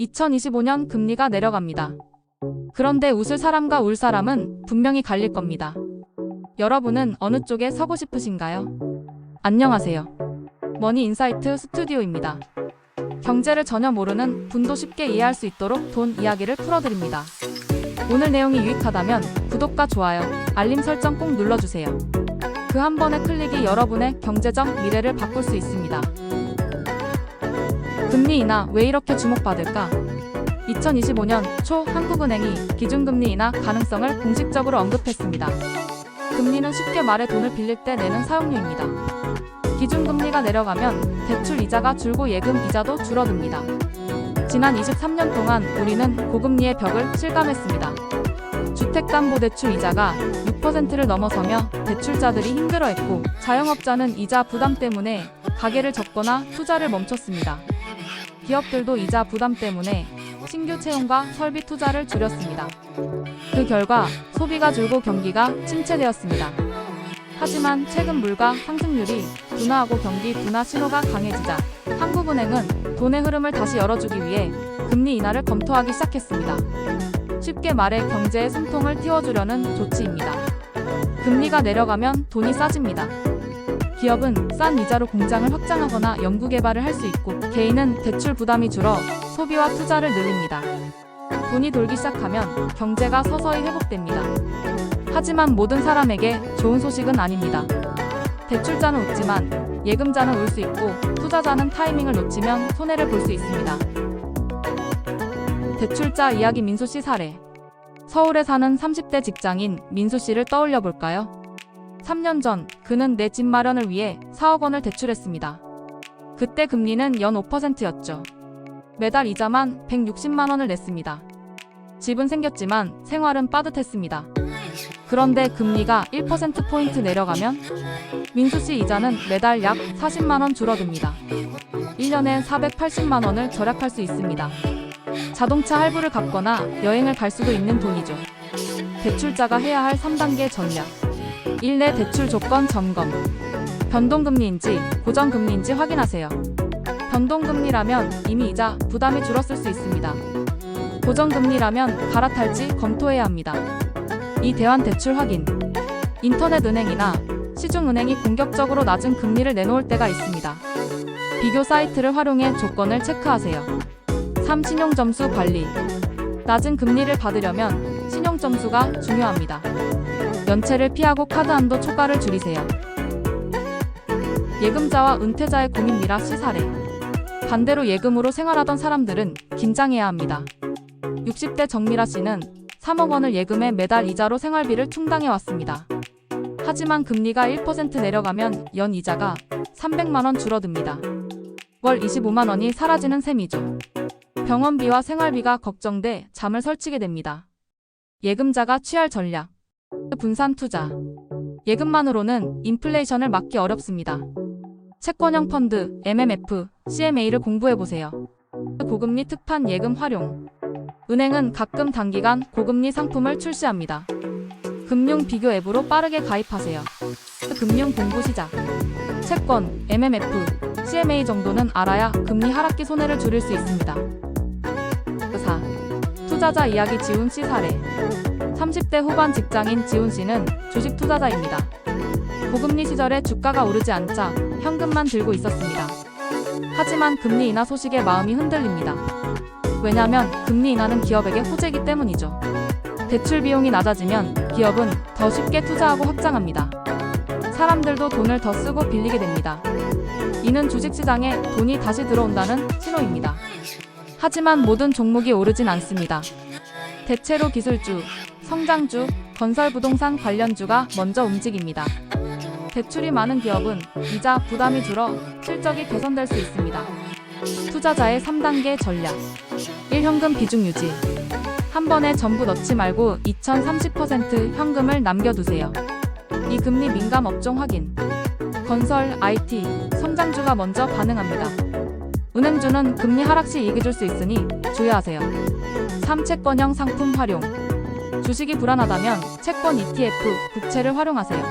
2025년 금리가 내려갑니다. 그런데 웃을 사람과 울 사람은 분명히 갈릴 겁니다. 여러분은 어느 쪽에 서고 싶으신가요? 안녕하세요. 머니 인사이트 스튜디오입니다. 경제를 전혀 모르는 분도 쉽게 이해할 수 있도록 돈 이야기를 풀어드립니다. 오늘 내용이 유익하다면 구독과 좋아요, 알림 설정 꼭 눌러주세요. 그 한 번의 클릭이 여러분의 경제적 미래를 바꿀 수 있습니다. 금리 인하 왜 이렇게 주목받을까? 2025년 초 한국은행이 기준금리 인하 가능성을 공식적으로 언급했습니다. 금리는 쉽게 말해 돈을 빌릴 때 내는 사용료입니다. 기준금리가 내려가면 대출 이자가 줄고 예금 이자도 줄어듭니다. 지난 23년 동안 우리는 고금리의 벽을 실감했습니다. 주택담보대출 이자가 6%를 넘어서며 대출자들이 힘들어했고 자영업자는 이자 부담 때문에 가게를 접거나 투자를 멈췄습니다. 기업들도 이자 부담 때문에 신규 채용과 설비 투자를 줄였습니다. 그 결과 소비가 줄고 경기가 침체되었습니다. 하지만 최근 물가 상승률이 둔화하고 경기 둔화 신호가 강해지자 한국은행은 돈의 흐름을 다시 열어주기 위해 금리 인하를 검토하기 시작했습니다. 쉽게 말해 경제의 숨통을 틔워주려는 조치입니다. 금리가 내려가면 돈이 싸집니다. 기업은 싼 이자로 공장을 확장하거나 연구개발을 할 수 있고 개인은 대출 부담이 줄어 소비와 투자를 늘립니다. 돈이 돌기 시작하면 경제가 서서히 회복됩니다. 하지만 모든 사람에게 좋은 소식은 아닙니다. 대출자는 웃지만 예금자는 울 수 있고 투자자는 타이밍을 놓치면 손해를 볼 수 있습니다. 대출자 이야기 민수 씨 사례. 서울에 사는 30대 직장인 민수 씨를 떠올려 볼까요? 3년 전 그는 내 집 마련을 위해 4억 원을 대출했습니다. 그때 금리는 연 5%였죠. 매달 이자만 160만 원을 냈습니다. 집은 생겼지만 생활은 빠듯했습니다. 그런데 금리가 1%포인트 내려가면 민수 씨 이자는 매달 약 40만 원 줄어듭니다. 1년에 480만 원을 절약할 수 있습니다. 자동차 할부를 갚거나 여행을 갈 수도 있는 돈이죠. 대출자가 해야 할 3단계 전략. 1. 내 대출 조건 점검. 변동금리인지 고정금리인지 확인하세요. 변동금리라면 이미 이자 부담이 줄었을 수 있습니다. 고정금리라면 갈아탈지 검토해야 합니다. 이 대환 대출 확인. 인터넷 은행이나 시중 은행이 공격적으로 낮은 금리를 내놓을 때가 있습니다. 비교 사이트를 활용해 조건을 체크하세요. 3. 신용점수 관리. 낮은 금리를 받으려면 신용점수가 중요합니다. 연체를 피하고 카드 한도 초과를 줄이세요. 예금자와 은퇴자의 고민 미라 씨 사례. 반대로 예금으로 생활하던 사람들은 긴장해야 합니다. 60대 정미라 씨는 3억 원을 예금에 매달 이자로 생활비를 충당해 왔습니다. 하지만 금리가 1% 내려가면 연 이자가 300만 원 줄어듭니다. 월 25만 원이 사라지는 셈이죠. 병원비와 생활비가 걱정돼 잠을 설치게 됩니다. 예금자가 취할 전략. 분산 투자. 예금만으로는 인플레이션을 막기 어렵습니다. 채권형 펀드, MMF, CMA를 공부해보세요. 고금리 특판 예금 활용. 은행은 가끔 단기간 고금리 상품을 출시합니다. 금융 비교 앱으로 빠르게 가입하세요. 금융 공부 시작. 채권, MMF, CMA 정도는 알아야 금리 하락기 손해를 줄일 수 있습니다. 4. 투자자 이야기 지훈 씨 사례. 30대 후반 직장인 지훈 씨는 주식 투자자입니다. 고금리 시절에 주가가 오르지 않자 현금만 들고 있었습니다. 하지만 금리 인하 소식에 마음이 흔들립니다. 왜냐면 금리 인하는 기업에게 호재이기 때문이죠. 대출 비용이 낮아지면 기업은 더 쉽게 투자하고 확장합니다. 사람들도 돈을 더 쓰고 빌리게 됩니다. 이는 주식시장에 돈이 다시 들어온다는 신호입니다. 하지만 모든 종목이 오르진 않습니다. 대체로 기술주, 성장주, 건설 부동산 관련주가 먼저 움직입니다. 대출이 많은 기업은 이자 부담이 줄어 실적이 개선될 수 있습니다. 투자자의 3단계 전략. 1. 현금 비중 유지. 한 번에 전부 넣지 말고 2030% 현금을 남겨두세요. 이 금리 민감 업종 확인. 건설, IT, 성장주가 먼저 반응합니다. 은행주는 금리 하락 시 이익을 줄수 있으니 주의하세요. 3. 채권형 상품 활용. 주식이 불안하다면 채권 ETF, 국채를 활용하세요.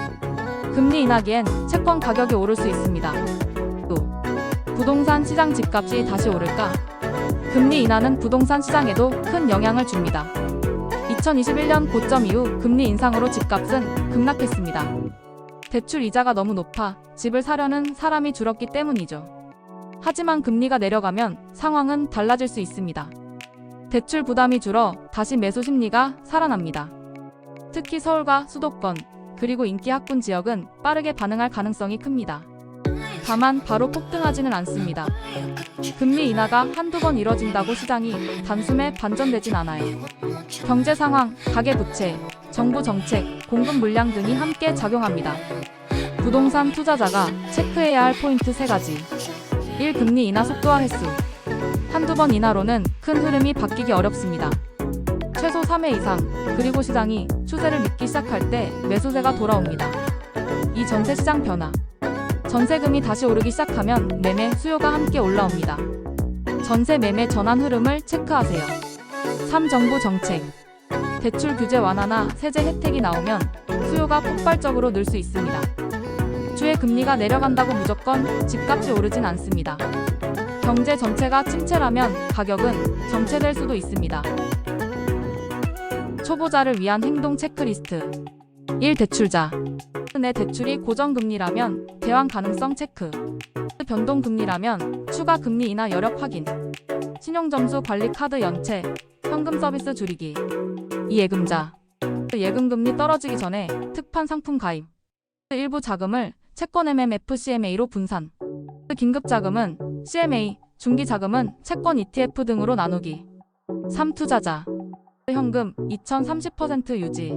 금리 인하기엔 채권 가격이 오를 수 있습니다. 또 부동산 시장 집값이 다시 오를까? 금리 인하는 부동산 시장에도 큰 영향을 줍니다. 2021년 고점 이후 금리 인상으로 집값은 급락했습니다. 대출 이자가 너무 높아 집을 사려는 사람이 줄었기 때문이죠. 하지만 금리가 내려가면 상황은 달라질 수 있습니다. 대출 부담이 줄어 다시 매수 심리가 살아납니다. 특히 서울과 수도권, 그리고 인기 학군 지역은 빠르게 반응할 가능성이 큽니다. 다만 바로 폭등하지는 않습니다. 금리 인하가 한두 번 이뤄진다고 시장이 단숨에 반전되진 않아요. 경제 상황, 가계 부채, 정부 정책, 공급 물량 등이 함께 작용합니다. 부동산 투자자가 체크해야 할 포인트 세 가지. 1. 금리 인하 속도와 횟수. 한두 번 인하로는 큰 흐름이 바뀌기 어렵습니다. 최소 3회 이상, 그리고 시장이 추세를 믿기 시작할 때 매수세가 돌아옵니다. 이 전세 시장 변화. 전세금이 다시 오르기 시작하면 매매 수요가 함께 올라옵니다. 전세 매매 전환 흐름을 체크하세요. 3. 정부 정책. 대출 규제 완화나 세제 혜택이 나오면 수요가 폭발적으로 늘 수 있습니다. 주의 금리가 내려간다고 무조건 집값이 오르진 않습니다. 경제 전체가 침체라면 가격은 정체될 수도 있습니다. 초보자를 위한 행동 체크리스트. 1. 대출자. 내 대출이 고정금리라면 대환 가능성 체크. 변동금리라면 추가 금리 인하 여력 확인. 신용점수 관리 카드 연체. 현금 서비스 줄이기. 2. 예금자. 예금금리 떨어지기 전에 특판 상품 가입. 일부 자금을 채권 MMF CMA로 분산. 긴급자금은 CMA 중기자금은 채권 ETF 등으로 나누기 3. 투자자 현금 2030% 유지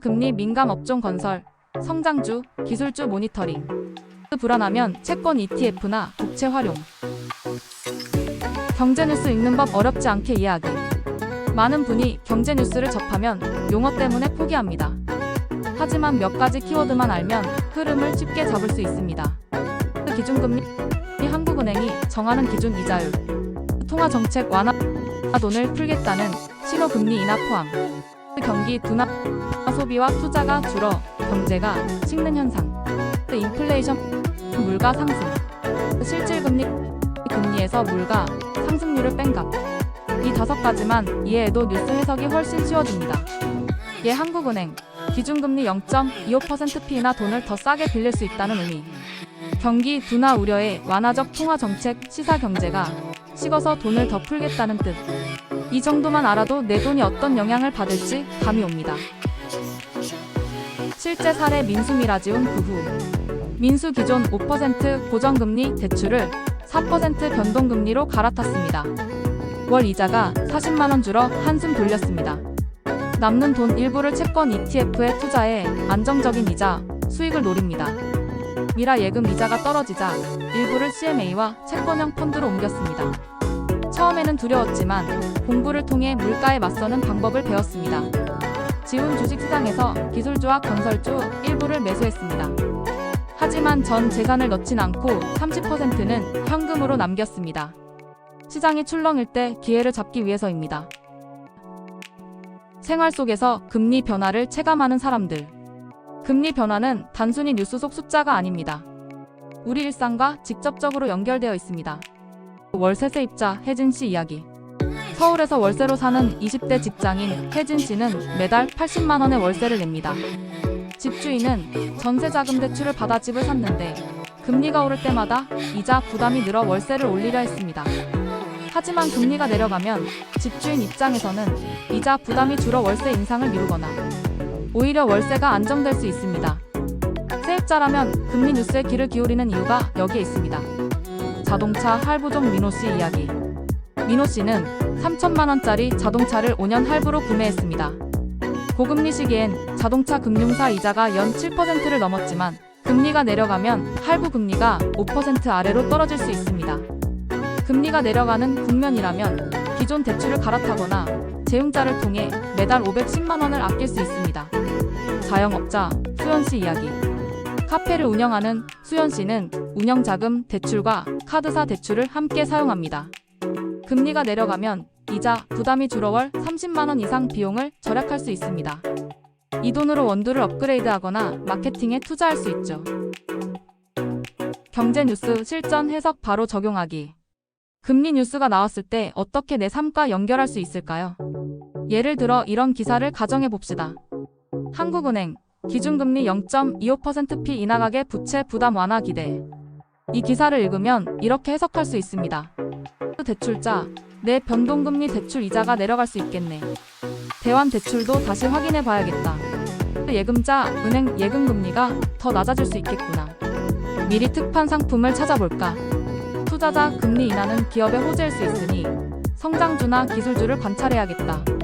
금리 민감 업종 건설 성장주 기술주 모니터링 불안하면 채권 ETF나 국채 활용 경제 뉴스 읽는 법 어렵지 않게 이해하기 많은 분이 경제 뉴스를 접하면 용어 때문에 포기합니다. 하지만 몇 가지 키워드만 알면 흐름을 쉽게 잡을 수 있습니다. 기준금리 한국은행이 정하는 기준 이자율 통화 정책 완화 돈을 풀겠다는 신호 금리 인하 포함 경기 둔화 소비와 투자가 줄어 경제가 식는 현상 인플레이션 물가 상승 실질금리 금리에서 물가 상승률을 뺀 값 이 다섯 가지만 이해해도 뉴스 해석이 훨씬 쉬워집니다. 예 한국은행 기준금리 0.25%P나 돈을 더 싸게 빌릴 수 있다는 의미 경기 둔화 우려에 완화적 통화 정책 시사 경제가 식어서 돈을 더 풀겠다는 뜻. 이 정도만 알아도 내 돈이 어떤 영향을 받을지 감이 옵니다. 실제 사례 민수미라지움 그 후. 민수 기존 5% 고정금리 대출을 4% 변동금리로 갈아탔습니다. 월 이자가 40만원 줄어 한숨 돌렸습니다. 남는 돈 일부를 채권 ETF에 투자해 안정적인 이자, 수익을 노립니다. 미라 예금 이자가 떨어지자 일부를 CMA와 채권형 펀드로 옮겼습니다. 처음에는 두려웠지만 공부를 통해 물가에 맞서는 방법을 배웠습니다. 지운 주식시장에서 기술주와 건설주 일부를 매수했습니다. 하지만 전 재산을 넣진 않고 30%는 현금으로 남겼습니다. 시장이 출렁일 때 기회를 잡기 위해서입니다. 생활 속에서 금리 변화를 체감하는 사람들. 금리 변화는 단순히 뉴스 속 숫자가 아닙니다. 우리 일상과 직접적으로 연결되어 있습니다. 월세 세 입자 혜진 씨 이야기. 서울에서 월세로 사는 20대 직장인 혜진 씨는 매달 80만 원의 월세를 냅니다. 집주인은 전세 자금 대출을 받아 집을 샀는데 금리가 오를 때마다 이자 부담이 늘어 월세를 올리려 했습니다. 하지만 금리가 내려가면 집주인 입장에서는 이자 부담이 줄어 월세 인상을 미루거나 오히려 월세가 안정될 수 있습니다. 세입자라면 금리 뉴스에 귀를 기울이는 이유가 여기에 있습니다. 자동차 할부종 민호 씨 이야기. 민호 씨는 3천만 원짜리 자동차를 5년 할부로 구매했습니다. 고금리 시기엔 자동차 금융사 이자가 연 7%를 넘었지만 금리가 내려가면 할부 금리가 5% 아래로 떨어질 수 있습니다. 금리가 내려가는 국면이라면 기존 대출을 갈아타거나 재융자를 통해 매달 510만 원을 아낄 수 있습니다. 자영업자 수연 씨 이야기. 카페를 운영하는 수연 씨는 운영 자금 대출과 카드사 대출을 함께 사용합니다. 금리가 내려가면 이자 부담이 줄어 월 30만 원 이상 비용을 절약할 수 있습니다. 이 돈으로 원두를 업그레이드하거나 마케팅에 투자할 수 있죠. 경제 뉴스 실전 해석 바로 적용하기. 금리 뉴스가 나왔을 때 어떻게 내 삶과 연결할 수 있을까요? 예를 들어 이런 기사를 가정해 봅시다. 한국은행 기준금리 0.25%피 인하 가계 부채 부담 완화 기대. 이 기사를 읽으면 이렇게 해석할 수 있습니다. 대출자, 내 변동금리 대출 이자가 내려갈 수 있겠네. 대환 대출도 다시 확인해 봐야겠다. 예금자, 은행 예금금리가 더 낮아질 수 있겠구나. 미리 특판 상품을 찾아볼까? 투자자 금리 인하는 기업의 호재일 수 있으니 성장주나 기술주를 관찰해야겠다.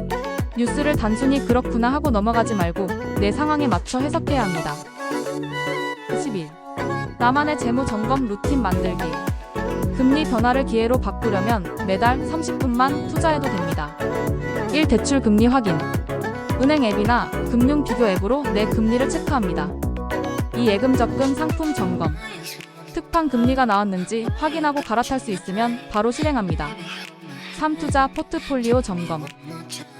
뉴스를 단순히 그렇구나 하고 넘어가지 말고 내 상황에 맞춰 해석해야 합니다. 10일. 나만의 재무 점검 루틴 만들기. 금리 변화를 기회로 바꾸려면 매달 30분만 투자해도 됩니다. 1. 대출 금리 확인. 은행 앱이나 금융 비교 앱으로 내 금리를 체크합니다. 2. 예금 적금 상품 점검. 특판 금리가 나왔는지 확인하고 갈아탈 수 있으면 바로 실행합니다. 3. 투자 포트폴리오 점검.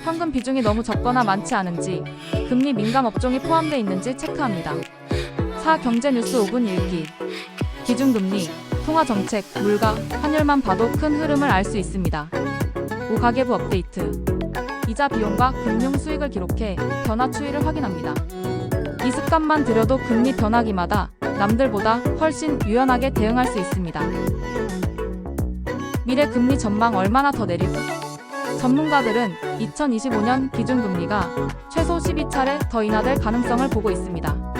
현금 비중이 너무 적거나 많지 않은지, 금리 민감 업종이 포함되어 있는지 체크합니다. 4. 경제 뉴스 5분 읽기. 기준금리, 통화정책, 물가, 환율만 봐도 큰 흐름을 알 수 있습니다. 5. 가계부 업데이트. 이자 비용과 금융 수익을 기록해 변화 추이를 확인합니다. 이 습관만 들여도 금리 변화기마다 남들보다 훨씬 유연하게 대응할 수 있습니다. 미래 금리 전망 얼마나 더 내릴까? 전문가들은 2025년 기준금리가 최소 12차례 더 인하될 가능성을 보고 있습니다.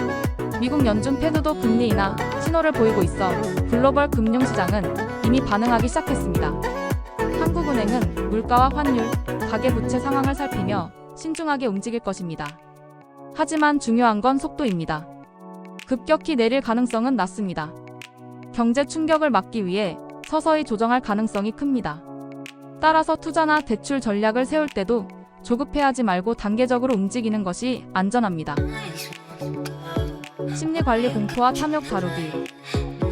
미국 연준 패드도 금리 인하 신호를 보이고 있어 글로벌 금융시장은 이미 반응하기 시작했습니다. 한국은행은 물가와 환율, 가계부채 상황을 살피며 신중하게 움직일 것입니다. 하지만 중요한 건 속도입니다. 급격히 내릴 가능성은 낮습니다. 경제 충격을 막기 위해 서서히 조정할 가능성이 큽니다. 따라서 투자나 대출 전략을 세울 때도 조급해하지 말고 단계적으로 움직이는 것이 안전합니다. 심리 관리 공포와 탐욕 다루기.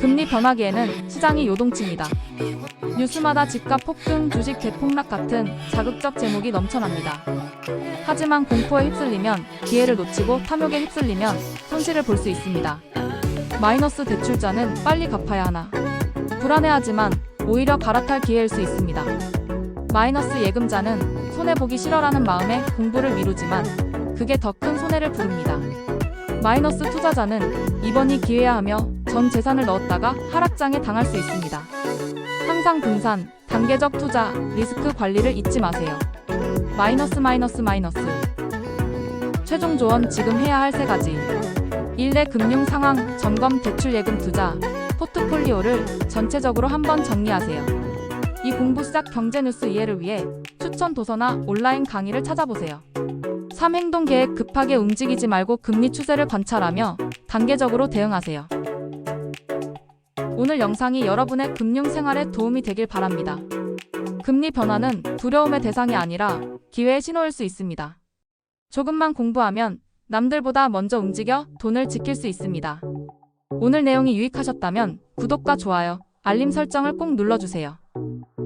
금리 변화기에는 시장이 요동칩니다. 뉴스마다 집값 폭등, 주식 대폭락 같은 자극적 제목이 넘쳐납니다. 하지만 공포에 휩쓸리면 기회를 놓치고 탐욕에 휩쓸리면 손실을 볼 수 있습니다. 마이너스 대출자는 빨리 갚아야 하나. 불안해하지만 오히려 갈아탈 기회일 수 있습니다. 마이너스 예금자는 손해보기 싫어라는 마음에 공부를 미루지만 그게 더 큰 손해를 부릅니다. 마이너스 투자자는 이번이 기회야 하며 전 재산을 넣었다가 하락장에 당할 수 있습니다. 항상 분산, 단계적 투자, 리스크 관리를 잊지 마세요. 마이너스 마이너스 마이너스. 최종 조언 지금 해야 할 세 가지. 일내 금융 상황, 점검 대출 예금 투자, 포트폴리오를 전체적으로 한번 정리하세요. 이 공부 시작 경제 뉴스 이해를 위해 추천 도서나 온라인 강의를 찾아보세요. 3. 행동 계획 급하게 움직이지 말고 금리 추세를 관찰하며 단계적으로 대응하세요. 오늘 영상이 여러분의 금융 생활에 도움이 되길 바랍니다. 금리 변화는 두려움의 대상이 아니라 기회의 신호일 수 있습니다. 조금만 공부하면 남들보다 먼저 움직여 돈을 지킬 수 있습니다. 오늘 내용이 유익하셨다면 구독과 좋아요, 알림 설정을 꼭 눌러주세요.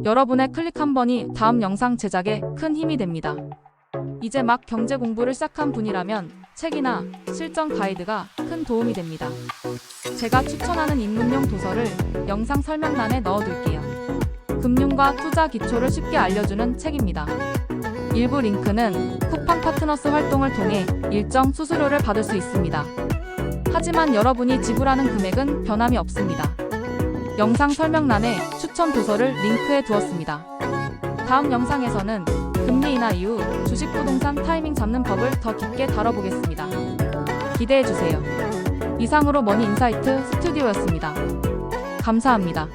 여러분의 클릭 한 번이 다음 영상 제작에 큰 힘이 됩니다. 이제 막 경제 공부를 시작한 분이라면 책이나 실전 가이드가 큰 도움이 됩니다. 제가 추천하는 입문용 도서를 영상 설명란에 넣어둘게요. 금융과 투자 기초를 쉽게 알려주는 책입니다. 일부 링크는 쿠팡 파트너스 활동을 통해 일정 수수료를 받을 수 있습니다. 하지만 여러분이 지불하는 금액은 변함이 없습니다. 영상 설명란에 추천 도서를 링크해 두었습니다. 다음 영상에서는 금리 인하 이후 주식 부동산 타이밍 잡는 법을 더 깊게 다뤄보겠습니다. 기대해 주세요. 이상으로 머니 인사이트 스튜디오였습니다. 감사합니다.